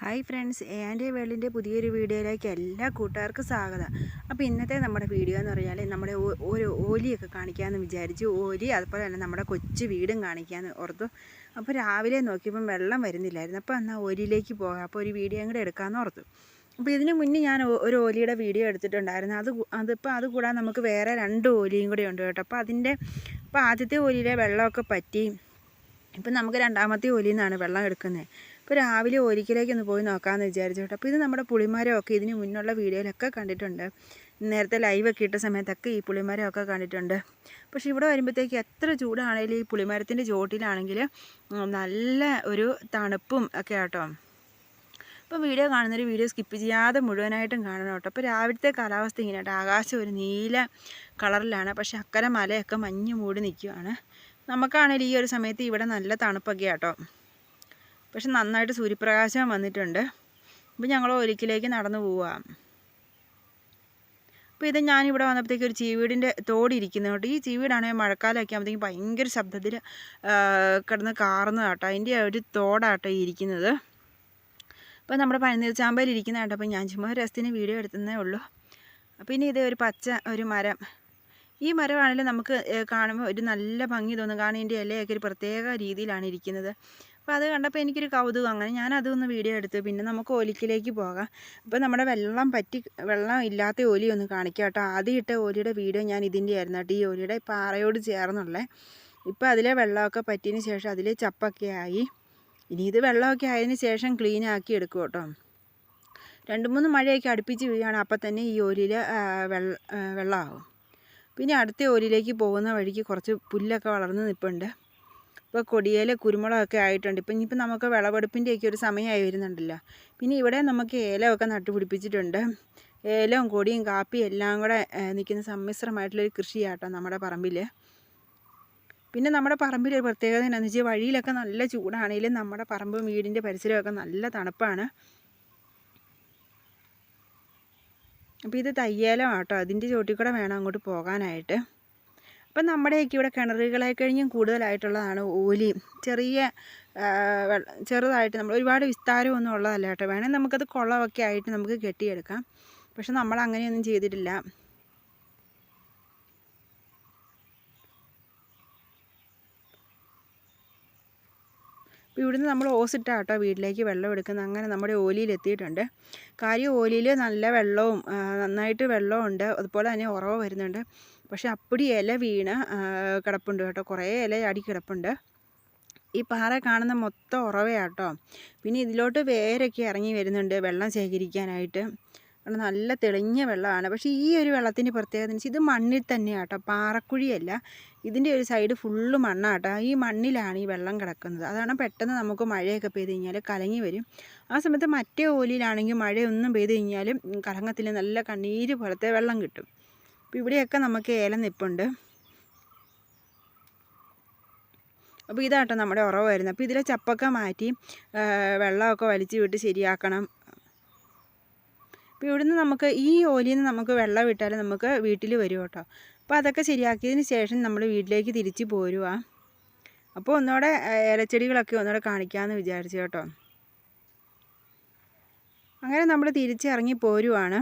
Hi friends A and A വേൾഡിന്റെ പുതിയൊരു വീഡിയോയിലേക്ക് എല്ലാ കൂട്ടുകാർക്കും സ്വാഗതം. അപ്പോൾ ഇന്നത്തെ നമ്മുടെ വീഡിയോ എന്ന് പറഞ്ഞാൽ നമ്മുടെ ഒരു ഓലിയൊക്കെ കാണിക്കാമെന്ന് വിചാരിച്ചു ഓലി അതുപോലെ തന്നെ നമ്മുടെ കൊച്ചു വീടും കാണിക്കാമെന്ന് ഓർത്തു. അപ്പോൾ രാവിലെ നോക്കിയപ്പം വെള്ളം വരുന്നില്ലായിരുന്നു. അപ്പോൾ എന്നാൽ ഓലിയിലേക്ക് പോകാം. അപ്പോൾ ഒരു വീഡിയോ കൂടെ എടുക്കാമെന്ന് ഓർത്തു. അപ്പോൾ ഇതിന് മുന്നേ ഞാൻ ഒരു ഓലിയുടെ വീഡിയോ എടുത്തിട്ടുണ്ടായിരുന്നു. അത് അതിപ്പോൾ അത് കൂടാതെ നമുക്ക് വേറെ രണ്ട് ഓലിയും കൂടെ ഉണ്ട് കേട്ടോ. അപ്പോൾ അതിന്റെ അപ്പോൾ ആദ്യത്തെ ഓലിയിലെ വെള്ളമൊക്കെ പറ്റി. ഇപ്പം നമുക്ക് രണ്ടാമത്തെ ഓലിയിൽ നിന്നാണ് വെള്ളം എടുക്കുന്നത്. ഇപ്പോൾ രാവിലെ ഒരിക്കലേക്ക് ഒന്ന് പോയി നോക്കാമെന്ന് വിചാരിച്ചു കേട്ടോ. അപ്പോൾ ഇത് നമ്മുടെ പുളിമരമൊക്കെ ഇതിന് മുന്നുള്ള വീഡിയോയിലൊക്കെ കണ്ടിട്ടുണ്ട്. നേരത്തെ ലൈവൊക്കെ ഇട്ട സമയത്തൊക്കെ ഈ പുളിമരമൊക്കെ കണ്ടിട്ടുണ്ട്. പക്ഷെ ഇവിടെ വരുമ്പോഴത്തേക്ക് എത്ര ചൂടാണെങ്കിലും ഈ പുളിമരത്തിന്റെ ചോട്ടിലാണെങ്കിൽ ഉം, നല്ല ഒരു തണുപ്പും ഒക്കെ ആട്ടോ. അപ്പോൾ വീഡിയോ കാണുന്നൊരു വീഡിയോ സ്കിപ്പ് ചെയ്യാതെ മുഴുവനായിട്ടും കാണണം കേട്ടോ. അപ്പോൾ രാവിലത്തെ കാലാവസ്ഥ ഇങ്ങനെ കേട്ടോ ആകാശം ഒരു നീല കളറിലാണ്. പക്ഷേ അക്കരെ മലയൊക്കെ മഞ്ഞ് മൂടി നിൽക്കുകയാണ് നമുക്കാണെങ്കിൽ ഈ ഒരു സമയത്ത് ഇവിടെ നല്ല തണുപ്പൊക്കെ ആട്ടോ പക്ഷെ നന്നായിട്ട് സൂര്യപ്രകാശം വന്നിട്ടുണ്ട്. അപ്പോൾ ഞങ്ങൾ ഒരിക്കലേക്ക് നടന്നു പോവാം. അപ്പോൾ ഇത് ഞാനിവിടെ വന്നപ്പോഴത്തേക്ക് ഒരു ചീവീടിന്റെ തോടിരിക്കുന്നു കേട്ടോ. ഈ ചീവീടാണെങ്കിൽ മഴക്കാലമൊക്കെ ആകുമ്പോഴത്തേക്കും ഭയങ്കര ശബ്ദത്തിൽ കിടന്ന് കാറുന്നതാട്ടോ അതിന്റെ ഒരു തോടാട്ടോ ഇരിക്കുന്നത്. അപ്പോൾ നമ്മുടെ പഴനീർച്ചാമ്പയിൽ ചാമ്പയിൽ ഇരിക്കുന്ന കേട്ടോ. അപ്പോൾ ഞാൻ ചുമ്മാ രസത്തിന് വീഡിയോ എടുത്തതേ ഉള്ളൂ. അപ്പോൾ ഇനി ഇത് ഒരു പച്ച ഒരു മരം. ഈ മരമാണെങ്കിലും നമുക്ക് കാണുമ്പോൾ ഒരു നല്ല ഭംഗി തോന്നും. കാരണം ഇതിന്റെ ഇലയൊക്കെ ഒരു പ്രത്യേക രീതിയിലാണ് ഇരിക്കുന്നത്. അപ്പോൾ അത് കണ്ടപ്പോൾ എനിക്കൊരു കൗതുകം. അങ്ങനെ ഞാൻ അതൊന്ന് വീഡിയോ എടുത്തു പിന്നെ നമുക്ക് ഒലിക്കിലേക്ക് പോകാം. അപ്പോൾ നമ്മുടെ വെള്ളം പറ്റി വെള്ളം ഇല്ലാത്ത ഓലി ഒന്ന് കാണിക്കാം കേട്ടോ. ആദ്യം ഇട്ട ഓലിയുടെ വീഡിയോ ഞാൻ ഇതിന്റെ ആയിരുന്നു കേട്ടോ. ഈ ഓലിയുടെ പാറയോട് ചേർന്നുള്ളേ. ഇപ്പോൾ അതിലെ വെള്ളമൊക്കെ പറ്റിയതിന് ശേഷം അതിൽ ചപ്പൊക്കെ ആയി. ഇനി ഇത് വെള്ളമൊക്കെ ആയതിന് ശേഷം ക്ലീൻ ആക്കി എടുക്കും കേട്ടോ. രണ്ട് മൂന്ന് മഴയൊക്കെ അടുപ്പിച്ച് വീഴുകയാണ് അപ്പം തന്നെ ഈ ഓലിയിൽ വെള്ളം വെള്ളമാകും പിന്നെ അടുത്ത ഓലിയിലേക്ക് പോകുന്ന വഴിക്ക് കുറച്ച് പുല്ലൊക്കെ വളർന്ന് നിൽപ്പുണ്ട് ഇപ്പോൾ കൊടിയേൽ കുരുമുളകൊക്കെ ആയിട്ടുണ്ട്. ഇപ്പം ഇനിയിപ്പോൾ നമുക്ക് വിളവെടുപ്പിന്റെയൊക്കെ ഒരു സമയമായി വരുന്നുണ്ടല്ലോ. പിന്നെ ഇവിടെ നമുക്ക് ഏലമൊക്കെ നട്ടുപിടിപ്പിച്ചിട്ടുണ്ട് ഏലവും കൊടിയും കാപ്പിയും എല്ലാം കൂടെ നിൽക്കുന്ന സമ്മിശ്രമായിട്ടുള്ളൊരു കൃഷിയാട്ടോ നമ്മുടെ പറമ്പിൽ പിന്നെ നമ്മുടെ പറമ്പിൽ ഒരു പ്രത്യേകത എന്താണെന്ന് വെച്ചാൽ വഴിയിലൊക്കെ നല്ല ചൂടാണെങ്കിലും നമ്മുടെ പറമ്പും വീടിന്റെ പരിസരമൊക്കെ നല്ല തണുപ്പാണ്. അപ്പോൾ ഇത് തയ്യേലം ആട്ടോ. അതിന്റെ ചോട്ടിൽ കൂടെ വേണം അങ്ങോട്ട് പോകാനായിട്ട്. അപ്പം നമ്മുടെയൊക്കെ ഇവിടെ കിണറുകളെ കഴിഞ്ഞും കൂടുതലായിട്ടുള്ളതാണ് ഓലി. ചെറിയ ചെറുതായിട്ട് നമ്മൾ ഒരുപാട് വിസ്താരമൊന്നും ഉള്ളതല്ല കേട്ടോ. വേണമെങ്കിൽ നമുക്കത് കുളമൊക്കെ ആയിട്ട് നമുക്ക് കെട്ടിയെടുക്കാം. പക്ഷെ നമ്മൾ അങ്ങനെയൊന്നും ചെയ്തിട്ടില്ല. അപ്പോൾ ഇവിടുന്ന് നമ്മൾ ഓസിട്ടാ കേട്ടോ വീട്ടിലേക്ക് വെള്ളം എടുക്കുന്ന അങ്ങനെ നമ്മുടെ ഓലിയിൽ എത്തിയിട്ടുണ്ട് കാര്യം ഓലിയിൽ നല്ല വെള്ളവും നന്നായിട്ട് വെള്ളമുണ്ട് അതുപോലെ തന്നെ ഉറവ് വരുന്നുണ്ട്. പക്ഷെ അപ്പടി ഇല വീണ് കിടപ്പുണ്ട് കേട്ടോ. കുറേ ഇല അടി കിടപ്പുണ്ട്. ഈ പാറ കാണുന്ന മൊത്തം ഉറവയാട്ടോ. പിന്നെ ഇതിലോട്ട് വേരൊക്കെ ഇറങ്ങി വരുന്നുണ്ട് വെള്ളം ശേഖരിക്കാനായിട്ട്. നല്ല തെളിഞ്ഞ വെള്ളമാണ്. പക്ഷേ ഈ ഒരു വെള്ളത്തിന്റെ പ്രത്യേകത ഇത് മണ്ണിൽ തന്നെയാട്ടോ. പാറക്കുഴിയല്ല. ഇതിന്റെ ഒരു സൈഡ് ഫുള്ള് മണ്ണാട്ടോ. ഈ മണ്ണിലാണ് ഈ വെള്ളം കിടക്കുന്നത്. അതാണ് പെട്ടെന്ന് നമുക്ക് മഴയൊക്കെ പെയ്ത് കഴിഞ്ഞാൽ കലങ്ങി വരും. ആ സമയത്ത് മറ്റേ ഓലിയിലാണെങ്കിൽ മഴയൊന്നും പെയ്ത് കഴിഞ്ഞാലും കലങ്ങത്തിൽ നല്ല കണ്ണീര് പോലത്തെ വെള്ളം കിട്ടും. അപ്പോൾ ഇവിടെയൊക്കെ നമുക്ക് ഏലം നിപ്പുണ്ട്. അപ്പോൾ ഇതാട്ടോ നമ്മുടെ ഉറവ് വരുന്നത്. അപ്പോൾ ഇതിലെ ചപ്പൊക്കെ മാറ്റി വെള്ളമൊക്കെ വലിച്ചു വിട്ട് ശരിയാക്കണം. അപ്പോൾ ഇവിടുന്ന് നമുക്ക് ഈ ഓലിയിൽ നിന്ന് നമുക്ക് വെള്ളം വിട്ടാൽ നമുക്ക് വീട്ടിൽ വരും കേട്ടോ. അപ്പോൾ അതൊക്കെ ശരിയാക്കിയതിന് ശേഷം നമ്മൾ വീട്ടിലേക്ക് തിരിച്ചു പോരുക അപ്പോൾ ഒന്നുകൂടെ ഇലച്ചെടികളൊക്കെ ഒന്നുകൂടെ കാണിക്കാമെന്ന് വിചാരിച്ചു കേട്ടോ. അങ്ങനെ നമ്മൾ തിരിച്ചിറങ്ങി പോരുവാണ്.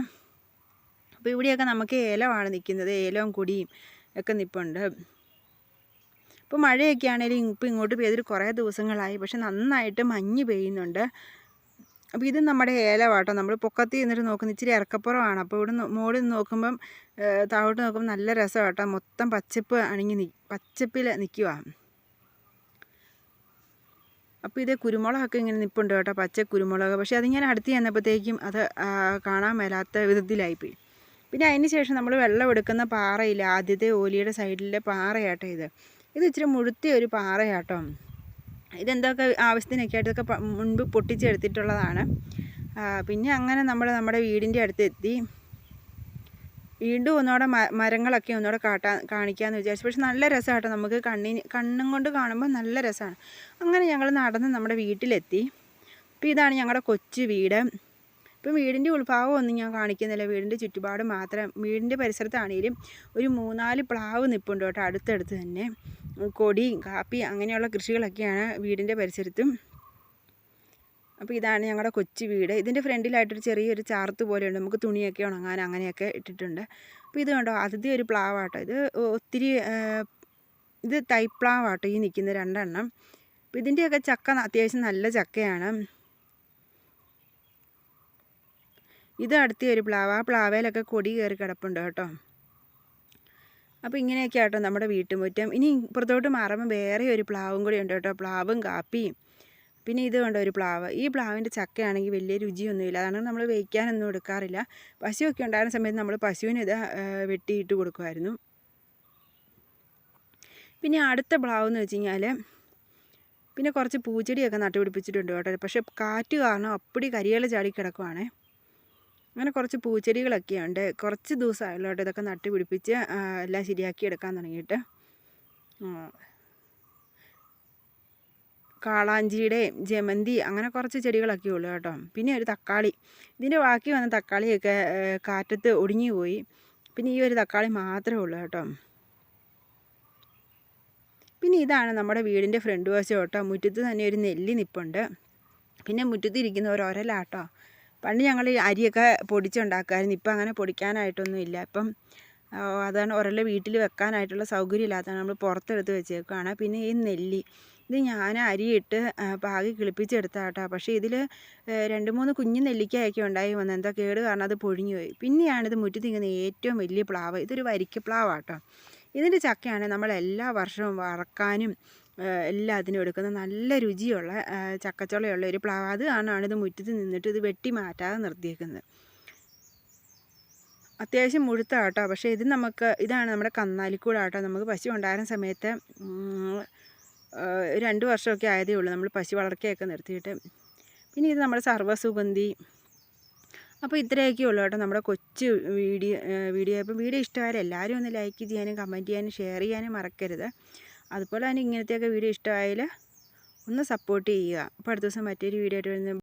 അപ്പോൾ ഇവിടെയൊക്കെ നമുക്ക് ഏലമാണ് നിൽക്കുന്നത് ഏലവും കുടിയും ഒക്കെ നിൽപ്പുണ്ട് ഇപ്പോൾ മഴയൊക്കെ ആണെങ്കിലും ഇപ്പം ഇങ്ങോട്ട് പെയ്തിട്ട് കുറേ ദിവസങ്ങളായി. പക്ഷെ നന്നായിട്ട് മഞ്ഞ് പെയ്യുന്നുണ്ട്. അപ്പോൾ ഇത് നമ്മുടെ ഏലമാട്ടോ നമ്മൾ പൊക്കത്തി നിന്നിട്ട് നോക്കുന്ന ഇച്ചിരി ഇറക്കപ്പുറമാണ്. അപ്പോൾ ഇവിടെ മോളിൽ നിന്ന് നോക്കുമ്പം താഴോട്ട് നോക്കുമ്പോൾ നല്ല രസമാട്ടോ മൊത്തം പച്ചപ്പ് അണിങ്ങി നി പച്ചപ്പിൽ നിൽക്കുക അപ്പോൾ ഇത് കുരുമുളകൊക്കെ ഇങ്ങനെ നിൽപ്പുണ്ട് കേട്ടോ. പച്ച കുരുമുളക്. പക്ഷേ അത് ഞാൻ അടുത്ത് ചെന്നപ്പോഴത്തേക്കും അത് കാണാൻ മേലാത്ത വിധത്തിലായിപ്പോയി. പിന്നെ അതിന് ശേഷം നമ്മൾ വെള്ളം എടുക്കുന്ന പാറയില്ല ആദ്യത്തെ ഓലിയുടെ സൈഡിലെ പാറയാട്ടോ ഇത്. ഇത് ഇച്ചിരി മുഴുത്തിയ ഒരു പാറയാട്ടോ. ഇതെന്തൊക്കെ ആവശ്യത്തിനൊക്കെ ആയിട്ട് ഇതൊക്കെ മുൻപ് പൊട്ടിച്ചെടുത്തിട്ടുള്ളതാണ്. പിന്നെ അങ്ങനെ നമ്മൾ നമ്മുടെ വീടിന്റെ അടുത്ത് എത്തി വീണ്ടും ഒന്നുകൂടെ മരങ്ങളൊക്കെ ഒന്നുകൂടെ കാട്ടാൻ കാണിക്കാമെന്ന് വിചാരിച്ചു. പക്ഷെ നല്ല രസമാട്ടോ നമുക്ക് കണ്ണിന് കണ്ണും കൊണ്ട് കാണുമ്പോൾ നല്ല രസമാണ്. അങ്ങനെ ഞങ്ങൾ നടന്ന് നമ്മുടെ വീട്ടിലെത്തി. അപ്പോൾ ഇതാണ് ഞങ്ങളുടെ കൊച്ചു വീട്. ഇപ്പം വീടിന്റെ ഉൾഭാഗം ഒന്നും ഞാൻ കാണിക്കുന്നില്ല. വീടിന്റെ ചുറ്റുപാട് മാത്രം. വീടിന്റെ പരിസരത്താണെങ്കിലും ഒരു മൂന്നാൽ പ്ലാവ് നിൽപ്പുണ്ട് കേട്ടോ അടുത്തടുത്ത് തന്നെ. കൊടി കാപ്പി അങ്ങനെയുള്ള കൃഷികളൊക്കെയാണ് വീടിന്റെ പരിസരത്തും. അപ്പോൾ ഇതാണ് ഞങ്ങളുടെ കൊച്ചു വീട്. ഇതിന്റെ ഫ്രണ്ടിലായിട്ടൊരു ചെറിയൊരു ചാർത്ത് പോലെയുണ്ട്. നമുക്ക് തുണിയൊക്കെ ഉണങ്ങാൻ അങ്ങനെയൊക്കെ ഇട്ടിട്ടുണ്ട്. അപ്പോൾ ഇത് കണ്ടോ? അതിഥി ഒരു പ്ലാവാട്ടോ. ഇത് ഒത്തിരി ഇത് തൈപ്ലാവാട്ടോ ഈ നിൽക്കുന്ന രണ്ടെണ്ണം. അപ്പോൾ ഇതിന്റെയൊക്കെ ചക്ക അത്യാവശ്യം നല്ല ചക്കയാണ്. ഇത് അടുത്ത ഒരു പ്ലാവ് ആ പ്ലാവയിലൊക്കെ കൊടി കയറി കിടപ്പുണ്ട് കേട്ടോ. അപ്പോൾ ഇങ്ങനെയൊക്കെ ആട്ടോ നമ്മുടെ വീട്ടുമുറ്റം. ഇനി ഇപ്പുറത്തോട്ട് മാറുമ്പോൾ വേറെ ഒരു പ്ലാവും കൂടി ഉണ്ട് കേട്ടോ. പ്ലാവും കാപ്പിയും. പിന്നെ ഇത് കൊണ്ട് ഒരു പ്ലാവ്. ഈ പ്ലാവിന്റെ ചക്കയാണെങ്കിൽ വലിയ രുചിയൊന്നുമില്ല. അതാണ് നമ്മൾ വേവിക്കാനൊന്നും എടുക്കാറില്ല. പശുവൊക്കെ ഉണ്ടായിരുന്ന സമയത്ത് നമ്മൾ പശുവിന് ഇത് വെട്ടിയിട്ട് കൊടുക്കുമായിരുന്നു. പിന്നെ അടുത്ത പ്ലാവ് എന്ന് വെച്ച് കഴിഞ്ഞാൽ പിന്നെ കുറച്ച് പൂച്ചെടിയൊക്കെ നട്ടുപിടിപ്പിച്ചിട്ടുണ്ട് കേട്ടോ. പക്ഷേ കാറ്റ് കാരണം അപ്പടി കരിയില ചാടി കിടക്കുവാണേ. അങ്ങനെ കുറച്ച് പൂച്ചെടികളൊക്കെ ഉണ്ട് കുറച്ച് ദിവസമായല്ലോ കേട്ടോ ഇതൊക്കെ നട്ടുപിടിപ്പിച്ച് പിടിപ്പിച്ച് എല്ലാം ശരിയാക്കി എടുക്കാൻ തുടങ്ങിയിട്ട്. കാളാഞ്ചിയുടെയും ജമന്തി അങ്ങനെ കുറച്ച് ചെടികളൊക്കെ ഉള്ളു കേട്ടോ. പിന്നെ ഒരു തക്കാളി. ഇതിന്റെ ബാക്കി വന്ന തക്കാളിയൊക്കെ കാറ്റത്ത് ഒടിഞ്ഞു പോയി. പിന്നെ ഈ ഒരു തക്കാളി മാത്രമേ ഉള്ളൂ കേട്ടോ. പിന്നെ ഇതാണ് നമ്മുടെ വീടിന്റെ ഫ്രണ്ട് വശം കേട്ടോ. മുറ്റത്ത് തന്നെ ഒരു നെല്ലി നിപ്പുണ്ട്. പിന്നെ മുറ്റത്ത് ഇരിക്കുന്ന ഒരു ഒരലാട്ടോ പണ്ട് ഞങ്ങൾ അരിയൊക്കെ പൊടിച്ചുണ്ടാക്കുമായിരുന്നു. ഇപ്പം അങ്ങനെ പൊടിക്കാനായിട്ടൊന്നും ഇല്ല. ഇപ്പം അതാണ് ഒരെല്ലാം വീട്ടിൽ വെക്കാനായിട്ടുള്ള സൗകര്യം ഇല്ലാത്തതാണ്. നമ്മൾ പുറത്തെടുത്ത് വെച്ചേക്കുകയാണ് പിന്നെ ഈ നെല്ലി ഇത് ഞാൻ അരിയിട്ട് പാകി കിളിപ്പിച്ചെടുത്താ കേട്ടോ പക്ഷേ ഇതിൽ രണ്ട് മൂന്ന് കുഞ്ഞു നെല്ലിക്കായൊക്കെ ഉണ്ടായി വന്നു. എന്താ കേട് കാരണം അത് പൊഴിഞ്ഞു പോയി. പിന്നെയാണിത് മുറ്റി തിങ്ങുന്ന ഏറ്റവും വലിയ പ്ലാവ്. ഇതൊരു വരിക്കപ്ലാവാട്ടോ. ഇതിന്റെ ചക്കയാണ് നമ്മൾ എല്ലാ വർഷവും വറക്കാനും എല്ലാത്തിനും എടുക്കുന്ന നല്ല രുചിയുള്ള ചക്കച്ചുളയുള്ള ഒരു പ്ലാവ്. അത് ഇത് മുറ്റത്ത് നിന്നിട്ട് ഇത് വെട്ടി മാറ്റാതെ നിർത്തിയേക്കുന്നത്. അത്യാവശ്യം മുഴുത്ത ആട്ടോ പക്ഷേ ഇത് നമുക്ക് ഇതാണ് നമ്മുടെ കന്നാലിക്കൂട് ആട്ടോ നമുക്ക് പശു ഉണ്ടായിരുന്ന സമയത്ത് രണ്ട് വർഷമൊക്കെ ആയതേ ഉള്ളൂ നമ്മൾ പശു വളർക്കയൊക്കെ നിർത്തിയിട്ട്. പിന്നെ ഇത് നമ്മുടെ സർവസുഗന്ധി അപ്പോൾ ഇത്രയൊക്കെ ഉള്ളൂ കേട്ടോ നമ്മുടെ കൊച്ചു വീഡിയോ വീഡിയോ. അപ്പം വീഡിയോ ഇഷ്ടമായാലും എല്ലാവരും ഒന്ന് ലൈക്ക് ചെയ്യാനും കമന്റ് ചെയ്യാനും ഷെയർ ചെയ്യാനും മറക്കരുത്. അതുപോലെ തന്നെ ഇങ്ങനത്തെയൊക്കെ വീഡിയോ ഇഷ്ടമായാൽ ഒന്ന് സപ്പോർട്ട് ചെയ്യുക. അപ്പോൾ അടുത്ത ദിവസം മറ്റൊരു വീഡിയോ ആയിട്ട് വരുന്ന